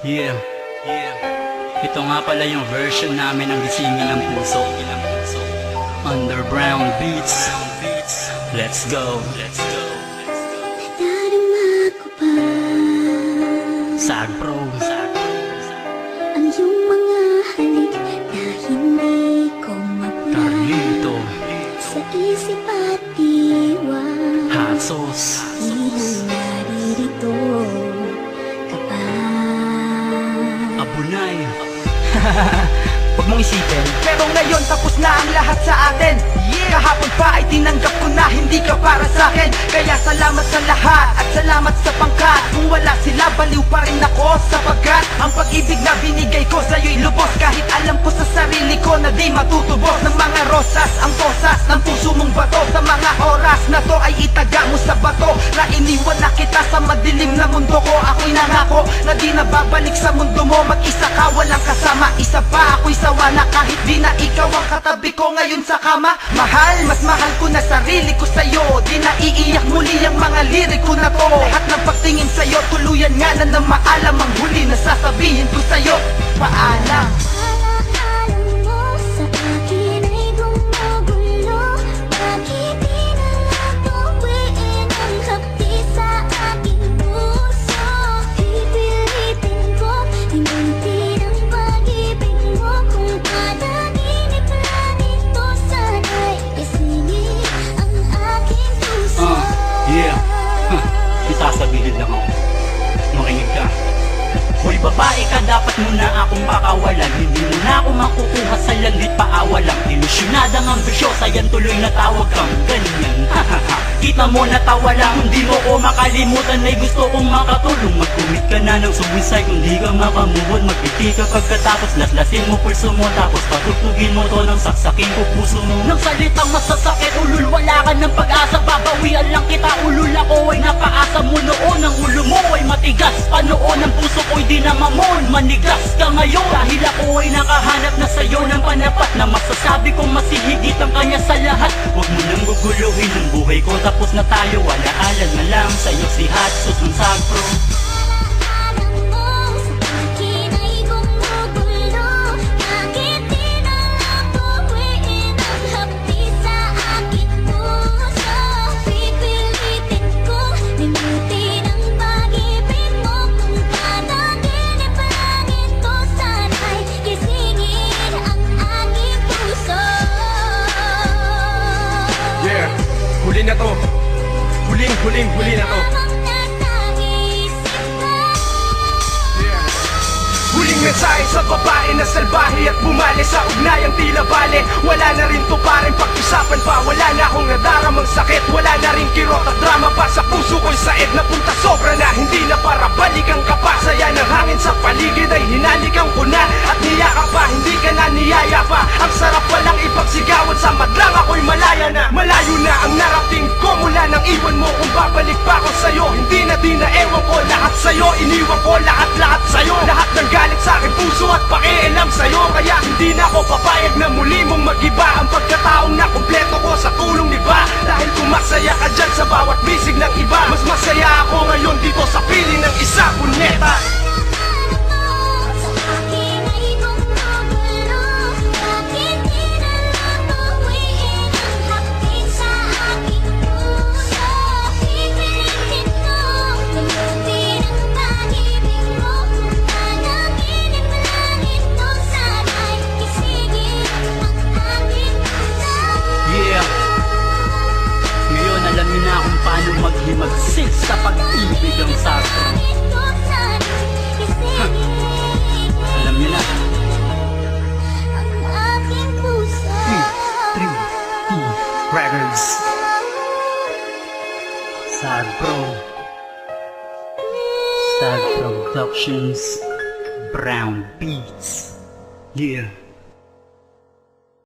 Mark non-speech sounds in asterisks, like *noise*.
Yeah, yeah. Ito nga pala yung version namin ng gisingin ng puso. Underground beats. Let's go. Let's go. Sag Pro. Sag Ang iyong mga halik Na hindi ko mapuna Carlito. Sa isip at diwa Hot sauce. Ilang naririto *laughs* Huwag mong isipin. Pero ngayon tapos na ang lahat sa atin. Kahapon pa ay tinanggap ko na hindi ka para sa akin. Kaya salamat sa lahat at salamat sa pangkat. Kung wala sila baliw pa rin ako Sapagkat ang pag-ibig na binigay ko sa'yo'y lubos. Kahit alam ko sa sarili ko na di matutubos. Ng mga rosas ang tosas ng puso mong bato. Sa mga oras na to ay itaga mo sa bato. Na iniwan na kita sa madilim na mundo ko. Ako'y nangako na di na babalik sa mundo mo. Mag-isa ka walang kasama. Isa pa ako'y sawa na kahit di na ikaw ang katabi ko ngayon sa kama. Mahal, mas mahal ko na sarili ko sa'yo. Di na iiyak muli ang mga lirik ko na to. Lahat ng pagtingin sa'yo tuluyan nga na na maalam Ang huli na sasabihin ko sa'yo. Paalam Isasabihin lang ako. Makinig ka. Hoy babae ka, dapat mo na akong pakawalan. Hindi mo na ako makukuha sa langit paawalang Ilusyonadang ambisyosa, yan tuloy na tawag kang ganyan. Kita mo natawa lang, hindi mo ko makalimutan. Ay gusto kong makatulong. Mag-commit ka na ng suicide Kung di ka makamubod Magpiti ka pagkatapos Laslasin mo pulso mo. Tapos patutugin mo to ng saksakin ko puso mo. Nang salitang masasakit Ulul wala ka ng matigas Panoon ang puso ko'y di na mamon. Manigas ka ngayon. Dahil ako ay nakahanap na sa'yo ng panapat Na masasabi kong masihigit ang kanya sa lahat. Huwag mo nang guguluhin ang buhay ko. Tapos na tayo. Alaalan na na to. Huling, huling, huli na to. Ka Huling mensahe sa babae na salbahe at bumali sa ugnayang tila bale. Wala na rin to paring pag-usapan pa. Wala na akong nadaramang sakit Wala sa'yo, iniwan ko lahat-lahat sa'yo. Lahat ng galit sa aking puso at pakialam sa'yo. Kaya hindi na ako papayag na muli mong magiba Ang pagkataong na kumpleto ko sa tulong ni ba. Dahil kung masaya ka dyan sa bawat bisig ng iba Mas masaya ako ngayon dito sa piling ng isa puneta Pro. Sad Productions Brown Beats. Yeah